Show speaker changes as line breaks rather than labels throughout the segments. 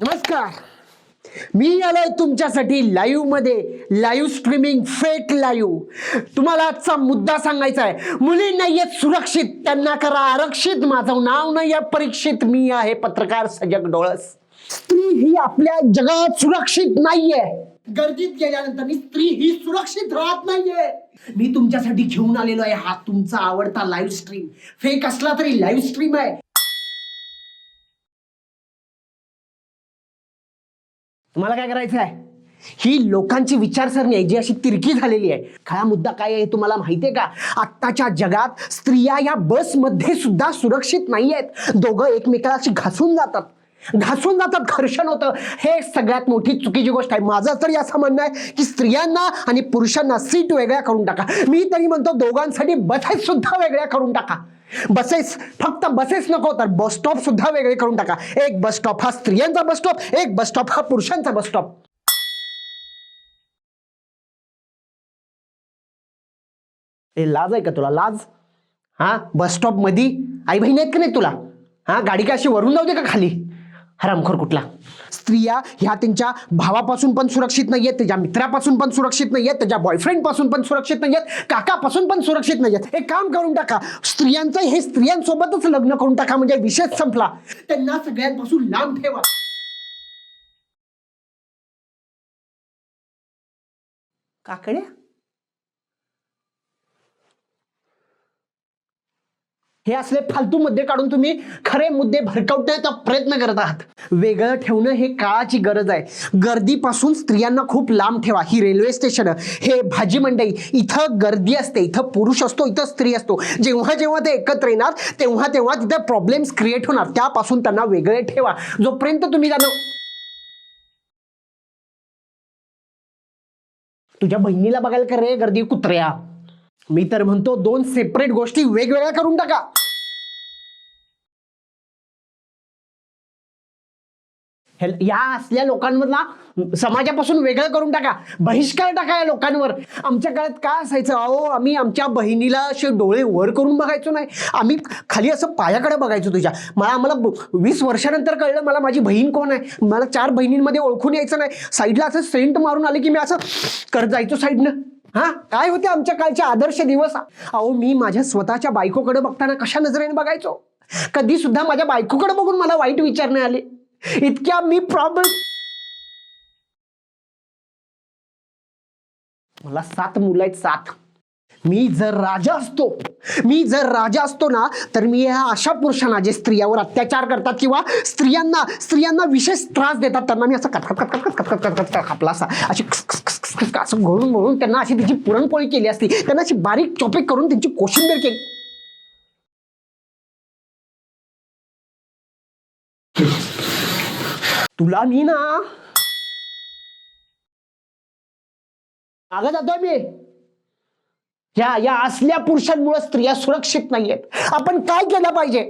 नमस्कार. मी आलोय तुमच्यासाठी लाईव्हमध्ये. लाईव्ह स्ट्रीमिंग फेक लाईव्ह तुम्हाला आजचा मुद्दा सांगायचा आहे. मुली नाहीयेत सुरक्षित त्यांना करा आरक्षित. माझं नाव नाही आहे परीक्षित मी आहे पत्रकार सजग डोळस. स्त्री ही आपल्या जगात सुरक्षित नाहीये. गर्दीत गेल्यानंतर स्त्री ही सुरक्षित राहत नाहीये. मी तुमच्यासाठी घेऊन आलेलो आहे. हा तुमचा आवडता लाईव्ह स्ट्रीम फेक असला तरी लाईव्ह स्ट्रीम आहे. तुम्हाला काय करायचं आहे ही लोकांची विचारसरणी आहे जी अशी तिरकी झालेली आहे. खरा मुद्दा काय आहे तुम्हाला माहिती आहे का? आत्ताच्या जगात स्त्रिया या बसमध्ये सुद्धा सुरक्षित नाही आहेत दोघं एकमेकाला अशी घासून जातात. घासून जातात घर्षण होतं. हे सगळ्यात मोठी चुकीची गोष्ट आहे. माझं तरी असं म्हणणं आहे की स्त्रियांना आणि पुरुषांना सीट वेगळ्या करून टाका. मी तरी म्हणतो दोघांसाठी बसेस सुद्धा वेगळ्या करून टाका. बसेस फक्त बसेस नको तर बस स्टॉप सुद्धा वेगळे करून टाका. एक बस स्टॉप हा स्त्रियांचा बस स्टॉप एक बस स्टॉप हा पुरुषांचा बस स्टॉप. ए लाज आहे का तुला? लाज? हा? बस स्टॉपमध्ये आई बहीण आहेत का नाही तुला? हा? गाडी का अशी वरून जाऊ दे का खाली? हरामखोर कुठला? स्त्रिया ह्या त्यांच्या भावापासून पण सुरक्षित नाहीयेत त्याच्या मित्रापासून पण सुरक्षित नाहीयेत त्याच्या बॉयफ्रेंडपासून पण सुरक्षित नाहीयेत काकापासून पण सुरक्षित नाहीयेत. एक काम करून टाका स्त्रियांचं हे स्त्रियांसोबतच लग्न करून टाका म्हणजे विषय संपला. त्यांना सगळ्यांपासून लांब ठेवा. काकड्या? हे असले फालतू मुद्दे काढून तुम्ही खरे मुद्दे भरकवण्याचा प्रयत्न करत आहात. वेगळं ठेवणं हे काळाची गरज आहे. गर्दीपासून स्त्रियांना खूप लांब ठेवा. ही रेल्वे स्टेशन हे भाजी मंडई इथं गर्दी असते इथं पुरुष असतो इथं स्त्री असतो. जेव्हा जेव्हा ते एकत्र येणार तेव्हा तेव्हा तिथे प्रॉब्लेम्स क्रिएट होणार. त्यापासून त्यांना वेगळे ठेवा. जोपर्यंत तुम्ही त्यांना तुझ्या बहिणीला बघायला का रे गर्दी कुत्र्या? मी तर म्हणतो दोन सेपरेट गोष्टी वेगवेगळ्या करून टाका. या असल्या लोकांमधला समाजापासून वेगळं करून टाका. बहिष्कार टाका या लोकांवर. आमच्या काळात काय असायचं? अहो आम्ही आमच्या बहिणीला असे डोळे वर करून बघायचो नाही. आम्ही खाली असं पायाकडे बघायचो तुझ्या मला आम्हाला ब- वीस वर्षानंतर कळलं मला माझी बहीण कोण आहे? मला चार बहिणींमध्ये ओळखून यायचं नाही. साईडला असं सेंट मारून आले की मी असं करत जायचो साईडनं. हा? काय होते आमच्या काळचे आदर्श दिवस? अहो मी माझ्या स्वतःच्या बायकोकडे बघताना कशा नजरेने बघायचो? कधी सुद्धा माझ्या बायकोकडे बघून मला वाईट विचार नाही आले. इतक्या मी प्रॉब्लेम मला सात मुलं आहेत सात. मी जर राजा असतो मी जर राजा असतो ना तर मी ह्या अशा पुरुषांना जे स्त्रियावर अत्याचार करतात किंवा स्त्रियांना स्त्रियांना विशेष त्रास देतात त्यांना मी असं कटकट कटकट कटकट कटकट कटकट असा. अशी असं घोळून घोळून त्यांना अशी त्याची पुरणपोळी केली असती. त्यांना अशी बारीक चॉपिक करून त्यांची कोशिंबीर केली. तुला मी ना मागं जातोय मी. या या असल्या पुरुषांमुळे स्त्रिया सुरक्षित नाहीयेत. आपण काय केलं पाहिजे?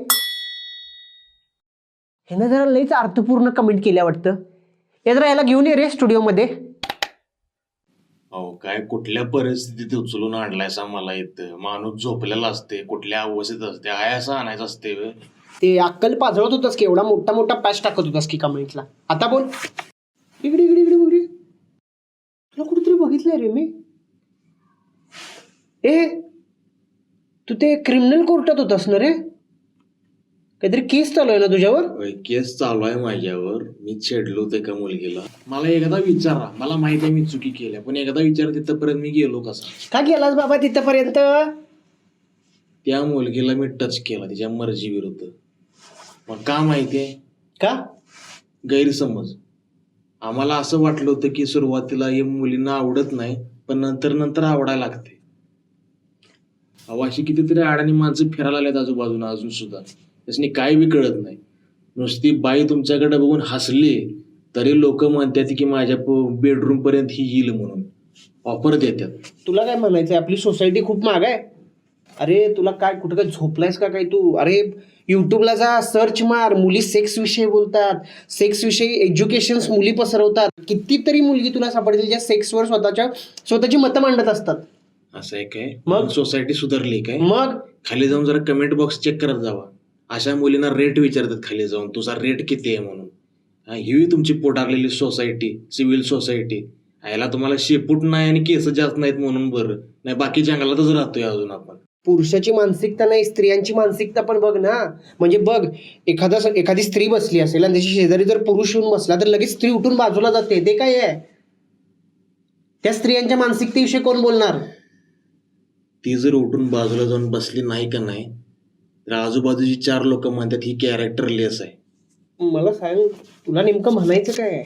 हे ना जरा लईच अर्थपूर्ण कमेंट केल्या वाटतं. हे जरा याला घेऊन ये रे स्टुडिओमध्ये
अहो काय कुठल्या परिस्थितीत उचलून आणलायसा मला इथं? माणूस झोपलेला असते कुठल्या अवस्थेत असते आय आणायचं असते
ते अक्कल पाजळत होतास की एवढा मोठा मोठा पॅच टाकत होतास की कमेंटला आता बोल. इकडे इकडे इकडे इकडे तुला कुठेतरी बघितलंय रे मी. ए तू ते क्रिमिनल कोर्टात होतास ना रे? काहीतरी केस चालू आहे ना तुझ्यावर?
होय, केस चालू आहे माझ्यावर. मी छेडलो होते एका मुलगीला. मला एकदा विचारा. मला माहिती आहे मी चुकी केल्या. पण एकदा विचार तिथपर्यंत मी गेलो कसा?
का गेलास बाबा तिथपर्यंत?
त्या मुलगीला मी टच केला तिच्या मर्जी विरुद्ध मग का माहितीये?
का?
गैरसमज. आम्हाला असं वाटलं होतं की सुरुवातीला या मुलींना आवडत नाही पण नंतर नंतर आवडायला लागते. अहो अशी कितीतरी अडाणी माणसं फिरायला आल्यात आजूबाजूला अजून सुद्धा. त्याच्यानी काय बी कळत नाही. नुसती बाई तुमच्याकडे बघून हसली तरी लोक म्हणतात की माझ्या बेडरूम पर्यंत ही येईल म्हणून. ऑफर देतात.
तुला काय म्हणायचंय? आपली सोसायटी खूप माग आहे. अरे तुला काय कुठं काय झोपलायस का काय तू? अरे युट्यूबला जा सर्च मार. मुली सेक्स विषयी बोलतात. सेक्स विषयी एज्युकेशन मुली पसरवतात. कितीतरी मुलगी तुला सापडतील ज्या सेक्सवर स्वतःच्या स्वतःची मतं मांडत असतात.
असं आहे. काय
मग?
सोसायटी सुधारली काय
मग?
खाली जाऊन जरा कमेंट बॉक्स चेक करत जावा. अशा मुलींना रेट विचारतात खाली जाऊन. तुझा रेट किती आहे म्हणून? हा, तुमची पोटारलेली सोसायटी सिव्हिल सोसायटी ह्याला तुम्हाला शेपूट नाही आणि केस जास्त नाहीत म्हणून बरं. नाही बाकी जंगलातच राहतोय अजून आपण.
पुरुषाची मानसिकता नाही स्त्रियांची मानसिकता पण बघ ना. म्हणजे बघ एखादा एखादी स्त्री बसली असेल आणि त्याची शेजारी जर पुरुष येऊन बसला तर लगेच स्त्री उठून बाजूला जाते. ते काय आहे? त्या स्त्रियांच्या मानसिकतेविषयी कोण बोलणार?
ती जर उठून बाजूला जाऊन बसली नाही का नाही तर आजूबाजूची चार लोक म्हणतात ही कॅरेक्टर लेस आहे.
मला सांग तुला नेमकं म्हणायचं काय आहे?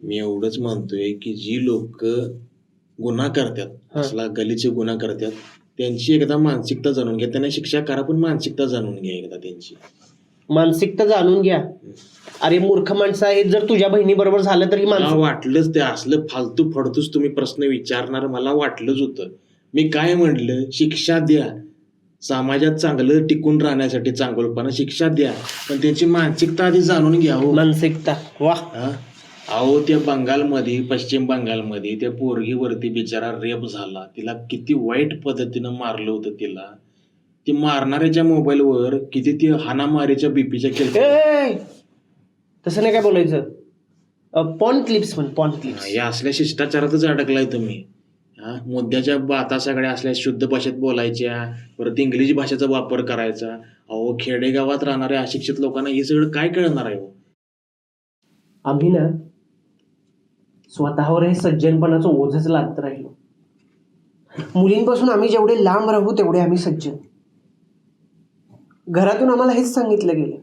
मी एवढंच म्हणतोय की जी लोक गुन्हा करतात. असला गलीचे गुन्हा करतात त्यांची एकदा मानसिकता जाणून घ्या. त्यांना शिक्षा करा पण मानसिकता जाणून घ्या एकदा त्यांची.
मानसिकता जाणून घ्या. अरे मूर्ख माणसं आहेत जर तुझ्या बहिणी बरोबर झालं तरी
मला वाटलंच ते असलं फालतू फडतूच तुम्ही प्रश्न विचारणार मला वाटलंच होतं. मी काय म्हणलं? शिक्षा द्या. समाजात चांगलं टिकून राहण्यासाठी चांगलपणा शिक्षा द्या. पण त्यांची मानसिकता आधी जाणून घ्या हो.
मानसिकता. वा
हा? अहो त्या बंगालमध्ये पश्चिम बंगालमध्ये त्या पोरगीवरती बिचारा रेप झाला. तिला किती वाईट पद्धतीनं मारलं होतं तिला. ती मारणाऱ्याच्या मोबाईलवर किती ती हाणामारीच्या बीपीच्या केल्या.
ए! तसं नाही काय बोलायचं. पॉन क्लिप्स म्हण पॉन क्लिप्स
या असल्या शिष्टाचारातच अडकलाय तुम्ही. हा मुद्द्याच्या बाता सगळ्या असल्या शुद्ध भाषेत बोलायच्या परत इंग्रजी भाषेचा वापर करायचा. अहो खेडेगावात राहणाऱ्या अशिक्षित लोकांना हे सगळं काय कळणार आहे हो?
आम्ही ना स्वतःवर हे सज्जनपणाचं ओझच लागत राहिलो. मुलींपासून आम्ही जेवढे लांब राहू तेवढे आम्ही सज्जन. घरातून आम्हाला हेच सांगितलं गेलं.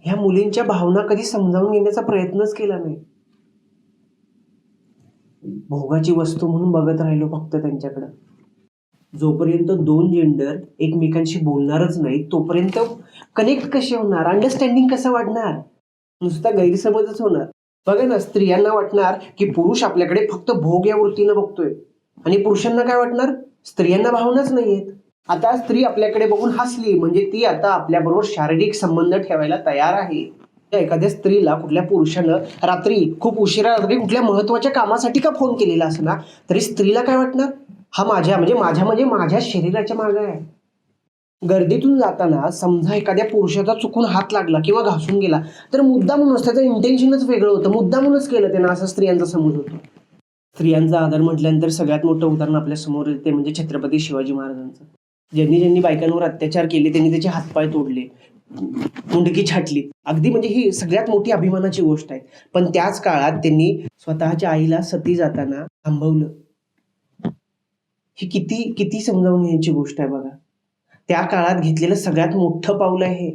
ह्या मुलींच्या भावना कधी समजावून घेण्याचा प्रयत्नच केला नाही. भोगाची वस्तू म्हणून बघत राहिलो फक्त त्यांच्याकडं. जोपर्यंत दोन जेंडर एकमेकांशी बोलणारच नाही तोपर्यंत कनेक्ट कसे होणार? अंडरस्टँडिंग कसं वाढणार? नुसता गैरसमजच होणार. बघा ना स्त्रियांना वाटणार की पुरुष आपल्याकडे फक्त भोग या वृत्तीनं बघतोय. आणि पुरुषांना काय वाटणार? स्त्रियांना भावनाच नाहीयेत. आता स्त्री आपल्याकडे बघून हसली म्हणजे ती आता आपल्याबरोबर शारीरिक संबंध ठेवायला तयार आहे. एखाद्या स्त्रीला कुठल्या पुरुषानं रात्री खूप उशिरा रात्री कुठल्या महत्त्वाच्या कामासाठी का फोन केलेला असणार तरी स्त्रीला काय वाटणार? हा माझ्या म्हणजे माझ्या म्हणजे माझ्या शरीराच्या मागे आहे. गर्दीतून जाताना समजा एखाद्या पुरुषाचा चुकून हात लागला किंवा घासून गेला तर मुद्दा म्हणूनच त्याचं इंटेन्शनच वेगळं होतं. मुद्दा म्हणूनच केलं त्यानं असं स्त्रियांचा समज होतो. स्त्रियांचा आदर म्हटल्यानंतर सगळ्यात मोठं उदाहरण आपल्यासमोर येते म्हणजे छत्रपती शिवाजी महाराजांचं. ज्यांनी ज्यांनी बायकांवर अत्याचार केले त्यांनी त्याचे हातपाय तोडले मुंडकी छाटली. अगदी म्हणजे ही सगळ्यात मोठी अभिमानाची गोष्ट आहे. पण त्याच काळात त्यांनी स्वतःच्या आईला सती जाताना थांबवलं. ही किती किती समजावून घ्यायची गोष्ट आहे बघा. त्या काळात घेतलेलं सगळ्यात मोठं पाऊल आहे.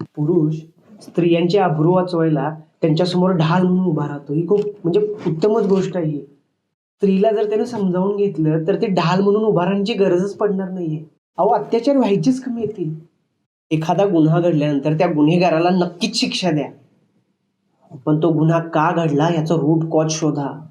पुरुष स्त्रियांचे अब्रू वाचवायला त्यांच्यासमोर ढाल म्हणून उभा राहतो. ही खूप म्हणजे उत्तमच गोष्ट आहे. ही स्त्रीला जर त्यानं समजावून घेतलं तर ते ढाल म्हणून उभा राहण्याची गरजच पडणार नाहीये. अहो अत्याचार व्हायचेच कमी येतील. एखादा गुन्हा घडल्यानंतर त्या गुन्हेगाराला नक्कीच शिक्षा द्या. पण तो गुन्हा का घडला याचा रूट कॉज शोधा.